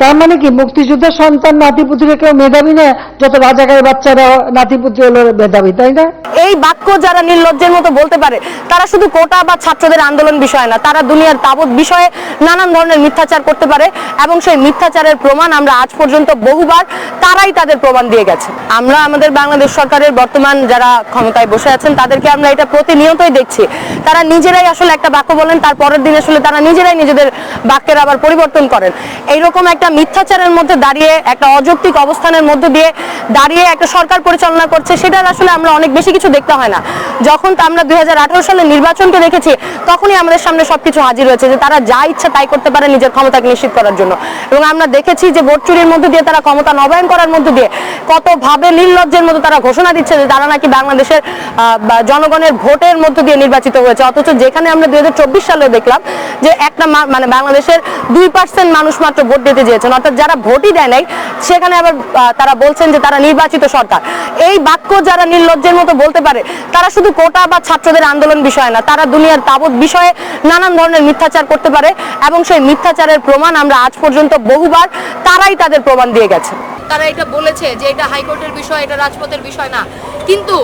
তার মানে কি, মুক্তিযুদ্ধের সন্তান নাতিপুতিরা কেউ মেধাবী না, যত রাজাকারের বাচ্চারা নাতিপুতি হলো মেধাবী, তাই না? এই বাক্য যারা নির্লজ্জের মতো বলতে পারে, তারা শুধু কোটা বা ছাত্রদের আন্দোলন বিষয় না, তারা দুনিয়ার তাবৎ বিষয়ে নানান ধরনের মিথ্যাচার করতে পারে এবং সেই মিথ্যাচারের প্রমাণ আমরা আজ পর্যন্ত বহুবার, তারাই তাদের প্রমাণ দিয়ে গেছে। আমরা আমাদের বাংলাদেশ সরকারের বর্তমান যারা ক্ষমতায় বসে আছেন, তাদেরকে আমরা এটা প্রতিনিয়তই দেখছি। তারা নিজেরাই আসলে একটা বাক্য বলেন তার পরের দিন আসলে তারা নিজেরাই নিজেদের বাক্যের আবার পরিবর্তন করেন। এইরকম একটা মিথ্যাচারের মধ্যে দাঁড়িয়ে, একটা অযৌক্তিক অবস্থানের মধ্যে দিয়ে দাঁড়িয়ে একটা সরকার পরিচালনা করছে, সেটার আসলে আমরা অনেক বেশি কিছু দেখতে হয় না। যখন আমরা দুই সালের নির্বাচনকে দেখেছি, তখনই আমাদের সামনে সবকিছু হাজির হয়েছে যে তারা যা ইচ্ছা তাই করতে পারে নিজের ক্ষমতাকে নিশ্চিত করার জন্য। এবং আমরা দেখেছি যে ভোট চুরির মধ্যে দিয়ে তারা ক্ষমতা নবায়ন করার মধ্যে দিয়ে কতভাবে নির্লজ্জের মতো তারা ঘোষণা দিচ্ছে যে তারা নাকি বাংলাদেশের জনগণের ভোটের মধ্যে দিয়ে নির্বাচিত হয়েছে। অথচ যেখানে আমরা দুই হাজার চব্বিশ সালে দেখলাম যে একটা মানে বাংলাদেশের দুই পার্সেন্ট মানুষ মাত্র ভোট দিতে চেয়েছেন অর্থাৎ যারা ভোটই দেয় নাই সেখানে আবার তারা বলছেন যে তারা নির্বাচিত সরকার। এই বাক্য যারা নির্লজ্জের মতো বলতে পারে তারা শুধু কোটা বা ছাত্রদের আন্দোলন বিষয় না তারা দুনিয়ার তাবৎ বিষয়ে নানান ধরনের মিথ্যাচার করতে পারে এবং সেই মিথ্যাচারের প্রমাণ আমরা আজ পর্যন্ত বহুবার তারাই তাদের প্রমাণ দিয়ে গেছে তারা এটা বলেছে যে এটা হাইকোর্টের বিষয় এটা রাজপথের বিষয় না। কিন্তু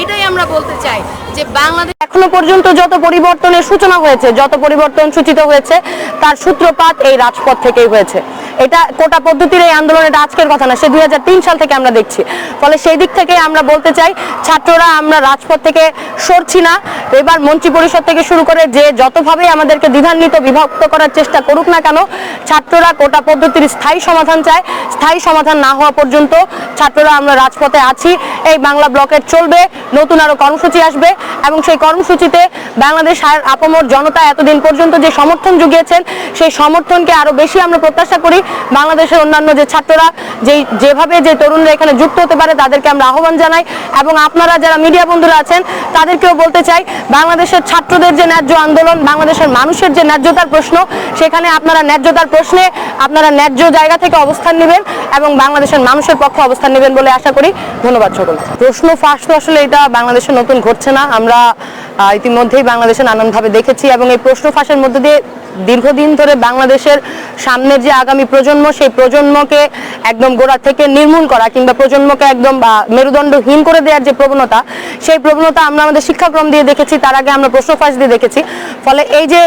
এটাই আমরা বলতে চাই যে বাংলাদেশ এখনও পর্যন্ত যত পরিবর্তনের সূচনা হয়েছে যত পরিবর্তন সূচিত হয়েছে তার সূত্রপাত এই রাজপথ থেকেই হয়েছে। এটা কোটা পদ্ধতির এই আন্দোলন, এটা আজকের কথা না, সে দুই হাজার তিন সাল থেকে আমরা দেখছি। ফলে সেই দিক থেকে আমরা বলতে চাই, ছাত্ররা আমরা রাজপথ থেকে সরছি না। এবার মন্ত্রী পরিষদ থেকে শুরু করে যে যতভাবে আমাদেরকে দ্বিধান্বিত, বিভক্ত করার চেষ্টা করুক না কেন, ছাত্ররা কোটা পদ্ধতির স্থায়ী সমাধান চায়। স্থায়ী সমাধান না হওয়া পর্যন্ত ছাত্ররা আমরা রাজপথে আছি। এই বাংলা ব্লকের চলবে, নতুন আরও কর্মসূচি আসবে এবং সেই কর্মসূচিতে বাংলাদেশ আপামর জনতা এতদিন পর্যন্ত যে সমর্থন জুগিয়েছেন, সেই সমর্থনকে আরও বেশি আমরা প্রত্যাশা করি। বাংলাদেশের অন্যান্য যে ছাত্ররা, যেই, যেভাবে যে তরুণরা এখানে যুক্ত হতে পারে, তাদেরকে আমরা আহ্বান জানাই এবং আপনারা যারা মিডিয়া বন্ধুরা আছেন, তাদেরকেও বলতে চাই, বাংলাদেশের ছাত্রদের যে ন্যায্য আন্দোলন, বাংলাদেশের মানুষের যে ন্যায্যতার প্রশ্ন, সেখানে আপনারা ন্যায্যতার প্রশ্নে আপনারা ন্যায্য জায়গা থেকে অবস্থান নেবেন এবং বাংলাদেশের মানুষের পক্ষে অবস্থান নেবেন বলে আশা করি। ধন্যবাদ সকল প্রশ্ন ফাঁস তো আসলে এটা বাংলাদেশে নতুন ঘটছে না। আমরা ইতিমধ্যেই বাংলাদেশে নানানভাবে দেখেছি এবং এই প্রশ্ন ফাঁসের মধ্যে দিয়ে দীর্ঘদিন ধরে বাংলাদেশের সামনের যে আগামী প্রজন্ম, সেই প্রজন্মকে একদম গোড়া থেকে নির্মূল করা কিংবা প্রজন্মকে একদম মেরুদণ্ডহীন করে দেওয়ার যে প্রবণতা, সেই প্রবণতা আমরা আমাদের শিক্ষাক্রম দিয়ে দেখেছি, তার আগে আমরা প্রশ্ন ফাঁস দিয়ে দেখেছি। ফলে এই যে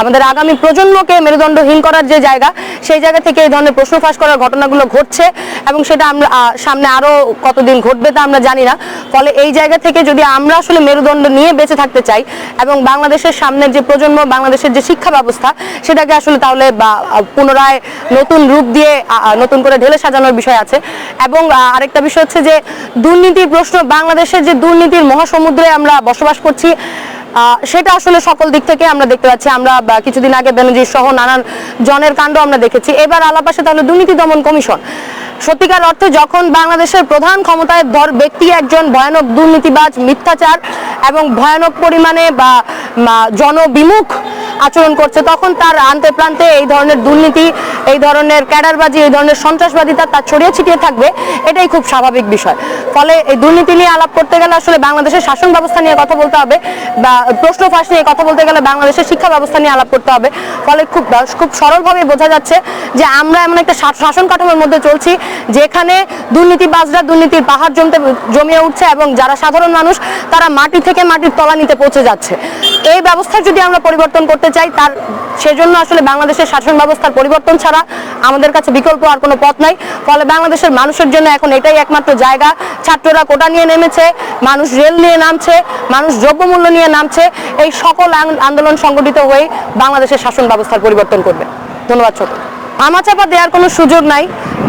আমাদের আগামী প্রজন্মকে মেরুদণ্ডহীন করার যে জায়গা, সেই জায়গা থেকে এই ধরনের প্রশ্ন ফাঁস করার ঘটনাগুলো ঘটছে এবং সেটা আমরা সামনে আরও কতদিন ঘটবে তা আমরা জানি না। ফলে এই জায়গা থেকে যদি আমরা আসলে মেরুদণ্ড নিয়ে বেঁচে থাকতে চাই এবং বাংলাদেশের সামনের যে প্রজন্ম, বাংলাদেশের যে শিক্ষা ব্যবস্থা। সেটাকে আসলে তাহলে পুনরায় নতুন রূপ দিয়ে নতুন করে ঢেলে সাজানোর বিষয় আছে। এবং আরেকটা বিষয় হচ্ছে যে, দুর্নীতির প্রশ্ন, বাংলাদেশের যে দুর্নীতির মহাসমুদ্রে আমরা বসবাস করছি সেটা আসলে সকল দিক থেকে আমরা দেখতে পাচ্ছি। আমরা কিছুদিন আগে বেনজির সহ নানান জনের কাণ্ড আমরা দেখেছি। এবার আলাপাশে তাহলে দুর্নীতি দমন কমিশন। সত্যিকার অর্থে যখন বাংলাদেশের প্রধান ক্ষমতায় ধর ব্যক্তি একজন ভয়ানক দুর্নীতিবাজ, মিথ্যাচার এবং ভয়ানক পরিমাণে বা জনবিমুখ আচরণ করছে, তখন তার আন্তে প্রান্তে এই ধরনের দুর্নীতি, এই ধরনের ক্যাডারবাজি, এই ধরনের সন্ত্রাসবাদিতা তার ছড়িয়ে ছিটিয়ে থাকবে, এটাই খুব স্বাভাবিক বিষয়। ফলে এই দুর্নীতি নিয়ে আলাপ করতে গেলে আসলে বাংলাদেশের শাসন ব্যবস্থা নিয়ে কথা বলতে হবে বা প্রশ্ন ফাঁস নিয়ে কথা বলতে গেলে বাংলাদেশের শিক্ষা ব্যবস্থা নিয়ে আলাপ করতে হবে। ফলে খুব খুব সরলভাবে বোঝা যাচ্ছে যে আমরা এমন একটা শাসন কাঠামোর মধ্যে চলছি, যেখানে দুর্নীতিবাজরা দুর্নীতির পাহাড় জমতে, জমিয়ে উঠছে এবং যারা সাধারণ মানুষ তারা মাটি থেকে মাটির তলানিতে পৌঁছে যাচ্ছে। এই ব্যবস্থা যদি আমরা পরিবর্তন করতে চাই, তার সেজন্য আসলে বাংলাদেশের শাসন ব্যবস্থার পরিবর্তন ছাড়া আমাদের কাছে বিকল্প আর কোনো পথ নাই। ফলে বাংলাদেশের মানুষের জন্য এখন এটাই একমাত্র জায়গা। ছাত্ররা কোটা নিয়ে নেমেছে, মানুষ রেল নিয়ে নামছে, মানুষ দ্রব্যমূল্য নিয়ে নামছে। এই সকল আন্দোলন সংগঠিত হয়ে বাংলাদেশের শাসন ব্যবস্থার পরিবর্তন করবে। ধন্যবাদ ছোট আমাচাপা দেওয়ার কোনো সুযোগ নাই।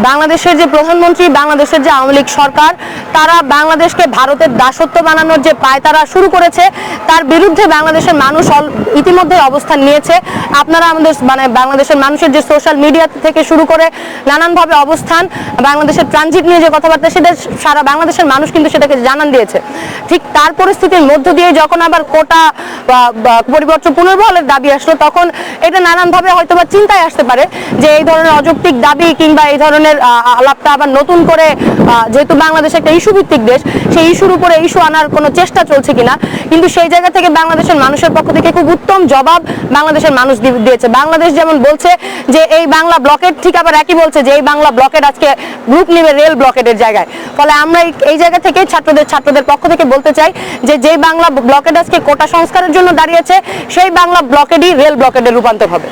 বাংলাদেশের যে প্রধানমন্ত্রী, বাংলাদেশের যে আওয়ামী লীগ সরকার, তারা বাংলাদেশকে ভারতের দাসত্ব বানানোর যে পায়তারা শুরু করেছে, তার বিরুদ্ধে বাংলাদেশের মানুষ ইতিমধ্যে অবস্থান নিয়েছে। আপনারা আমাদের মানে বাংলাদেশের মানুষের যে সোশ্যাল মিডিয়া থেকে শুরু করে নানানভাবে অবস্থান, বাংলাদেশের ট্রানজিট নিয়ে যে কথাবার্তা, সেটা সারা বাংলাদেশের মানুষ কিন্তু সেটাকে জানান দিয়েছে। ঠিক তার পরিস্থিতির মধ্য দিয়ে যখন আবার কোটা পরিবর্তন পুনর্বহলের দাবি আসলো, তখন এটা নানানভাবে হয়তো বা চিন্তায় আসতে পারে যে এই ধরনের অযৌক্তিক দাবি কিংবা এই ধরনের ধরনের আলাপটা আবার নতুন করে যেহেতু বাংলাদেশ একটা ইস্যু ভিত্তিক দেশ, সেই ইস্যুর উপরে ইস্যু আনার কোনো চেষ্টা চলছে কিনা, কিন্তু সেই জায়গা থেকে বাংলাদেশের মানুষের পক্ষ থেকে খুব উত্তম জবাব বাংলাদেশের মানুষ দিয়েছে। বাংলাদেশ যেমন বলছে যে, এই বাংলা ব্লকেট ঠিক আবার একই বলছে যে, এই বাংলা ব্লকেট আজকে গ্রুপ নিবে রেল ব্লকেটের জায়গায়। ফলে আমরা এই- জায়গা থেকে ছাত্রদের ছাত্রদের পক্ষ থেকে বলতে চাই যে, যেই বাংলা ব্লকেট আজকে কোটা সংস্কারের জন্য দাঁড়িয়েছে, সেই বাংলা ব্লকেটই রেল ব্লকেটে রূপান্তর হবে।